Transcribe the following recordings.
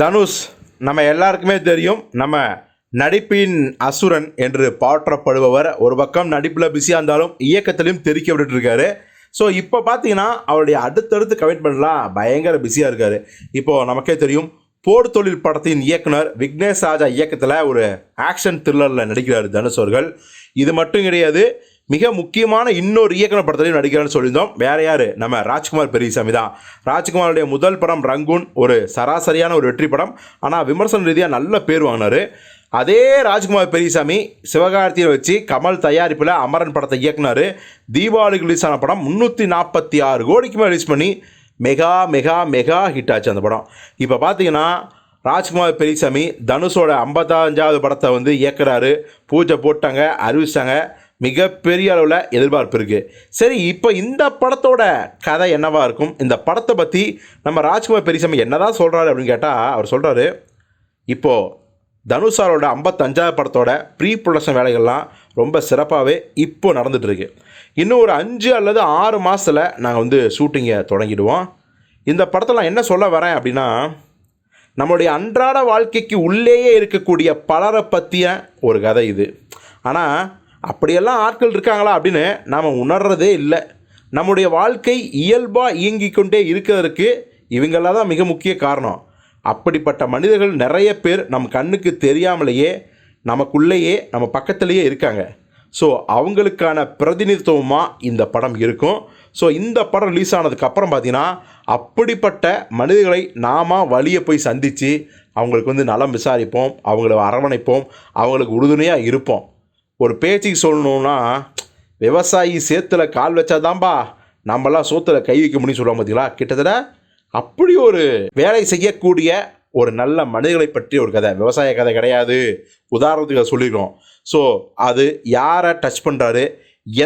தனுஷ் நம்ம எல்லாருக்குமே தெரியும் நம்ம நடிப்பின் அசுரன் என்று பாற்றப்படுபவர். ஒரு பக்கம் நடிப்பில் பிஸியாக இருந்தாலும் இயக்கத்திலையும் தெரிக்க விட்டுட்டு இருக்காரு. ஸோ இப்போ பார்த்தீங்கன்னா அவருடைய அடுத்தடுத்து கமிட்மெண்ட்லாம் பயங்கர பிஸியாக இருக்காரு. இப்போது நமக்கே தெரியும் போர் தொழில் படத்தின் இயக்குனர் விக்னேஷ் ராஜா இயக்கத்தில் ஒரு ஆக்ஷன் த்ரில்லரில் நடிக்கிறார் தனுஷ் அவர்கள். இது மட்டும் கிடையாது மிக முக்கியமான இன்னொரு இயக்குனர் படத்திலையும் நடிக்கிறான்னு சொல்லியிருந்தோம். வேற யாரு? நம்ம ராஜ்குமார் பெரியசாமி தான். ராஜ்குமாருடைய முதல் படம் ரங்கூன் ஒரு சராசரியான ஒரு வெற்றி படம். ஆனால் விமர்சன ரீதியாக நல்ல பேர் வாங்கினார். அதே ராஜ்குமார் பெரியசாமி சிவகார்த்தியை வச்சு கமல் தயாரிப்பில் அமரன் படத்தை இயக்குனார். தீபாவளிக்கு ரிலீஸ் ஆன படம் முந்நூற்றி நாற்பத்தி ஆறு கோடிக்கு மேலே ரிலீஸ் பண்ணி மெகா மெகா மெகா ஹிட் ஆச்சு அந்த படம். இப்போ பார்த்தீங்கன்னா ராஜ்குமார் பெரியசாமி தனுஷோட ஐம்பத்தஞ்சாவது படத்தை வந்து இயக்குறாரு. பூஜை போட்டாங்க அறிவிச்சிட்டாங்க மிகப்பெரிய அளவில் எதிர்பார்ப்பு இருக்குது சரி இப்போ இந்த படத்தோட கதை என்னவாக இருக்கும்? இந்த படத்தை பற்றி நம்ம ராஜ்குமார் பெரியசாமி என்ன தான் சொல்கிறாரு அப்படின்னு கேட்டால் அவர் சொல்கிறாரு இப்போது தனுஷாரோட ஐம்பத்தஞ்சாவது படத்தோட ப்ரீ ப்ரொடக்ஷன் வேலைகள்லாம் ரொம்ப சிறப்பாகவே இப்போ நடந்துகிட்ருக்கு இன்னும் ஒரு அஞ்சு அல்லது ஆறு மாதத்தில் நாங்கள் வந்து ஷூட்டிங்கை தொடங்கிடுவோம். இந்த படத்தில் நான் என்ன சொல்ல வரேன் அப்படின்னா நம்மளுடைய அன்றாட வாழ்க்கைக்கு உள்ளேயே இருக்கக்கூடிய பலரை பற்றிய ஒரு கதை இது. ஆனால் அப்படியெல்லாம் ஆட்கள் இருக்காங்களா அப்படின்னு நாம் உணர்றதே இல்லை. நம்முடைய வாழ்க்கை இயல்பாக இயங்கிக் கொண்டே இருக்கிறதுக்கு இவங்களாம் தான் மிக முக்கிய காரணம். அப்படிப்பட்ட மனிதர்கள் நிறைய பேர் நம் கண்ணுக்கு தெரியாமலேயே நமக்குள்ளேயே நம்ம பக்கத்துலேயே இருக்காங்க. ஸோ அவங்களுக்கான பிரதிநிதித்துவமாக இந்த படம் இருக்கும். ஸோ இந்த படம் ரிலீஸ் ஆனதுக்கப்புறம் பார்த்தீங்கன்னா அப்படிப்பட்ட மனிதர்களை நாம வழியை போய் சந்தித்து அவங்களுக்கு வந்து நலம் விசாரிப்போம் அவங்கள அரவணைப்போம் அவங்களுக்கு உறுதுணையாக இருப்போம். ஒரு பேச்சுக்கு சொல்லணுன்னா விவசாயி சேத்துல கால் வச்சாதான்பா நம்மலாம் சோத்துல கை வைக்க முடியும்னு சொல்லுவாங்க பார்த்தீங்களா கிட்டத்தட்ட அப்படி ஒரு வேலை செய்யக்கூடிய ஒரு நல்ல மனிதர்களை பற்றி ஒரு கதை. விவசாய கதை கிடையாது. உதாரணத்துக்கு அதை சொல்லிடுறோம் ஸோ அது யாரை டச் பண்ணுறாரு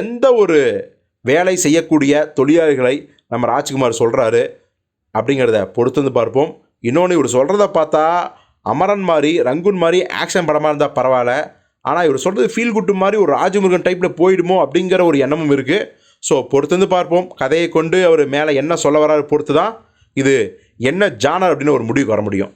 எந்த ஒரு வேலை செய்யக்கூடிய தொழிலாளிகளை நம்ம ராஜ்குமார் சொல்கிறாரு அப்படிங்கிறத பொறுத்து வந்து பார்ப்போம். இன்னொன்று இவர் சொல்கிறத பார்த்தா அமரன் மாதிரி ரங்குன் மாதிரி ஆக்ஷன் படமாக இருந்தால் பரவாயில்ல. ஆனால் இவர் சொல்கிறது ஃபீல் குட்டு மாதிரி ஒரு ராஜமுருகன் டைப்பில் போயிடுமோ அப்படிங்கிற ஒரு எண்ணமும் இருக்குது ஸோ பொறுத்து வந்து பார்ப்போம். கதையை கொண்டு அவர் மேலே என்ன சொல்ல வராரு பொறுத்து தான் இது என்ன ஜானர் அப்படின்னு ஒரு முடிவுக்கு வர முடியும்.